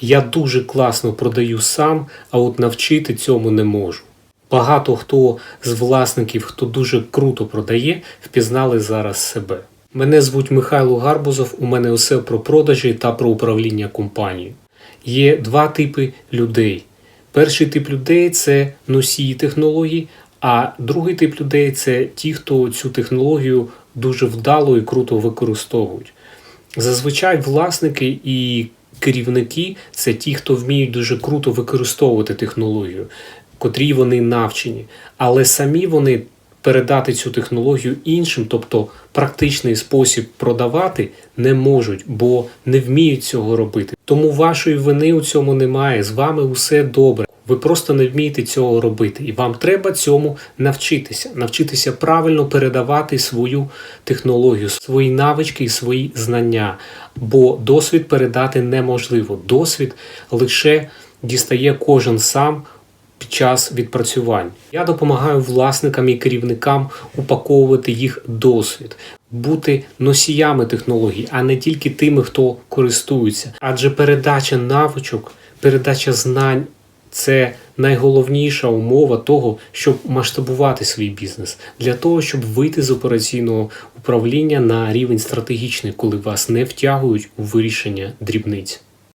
Я дуже класно продаю сам, а от навчити цьому не можу. Багато хто з власників, хто дуже круто продає, впізнали зараз себе. Мене звуть Михайло Гарбузов, у мене усе про продажі та про управління компанією. Є два типи людей. Перший тип людей це носії технологій, а другий тип людей це ті, хто цю технологію дуже вдало і круто використовують. Зазвичай власники і керівники це ті, хто вміють дуже круто використовувати технологію, котрій вони навчені, але самі вони передати цю технологію іншим, тобто практичний спосіб продавати, не можуть, бо не вміють цього робити. Тому вашої вини у цьому немає. З вами усе добре. Ви просто не вмієте цього робити, і вам треба цьому навчитися, навчитися правильно передавати свою технологію, свої навички і свої знання. Бо досвід передати неможливо. Досвід лише дістає кожен сам під час відпрацювань. Я допомагаю власникам і керівникам упаковувати їх досвід, бути носіями технологій, а не тільки тими, хто користується. Адже передача навичок, передача знань це найголовніша умова того, щоб масштабувати свій бізнес, для того, щоб вийти з операційного управління на рівень стратегічний, коли вас не втягують у вирішення дрібниць.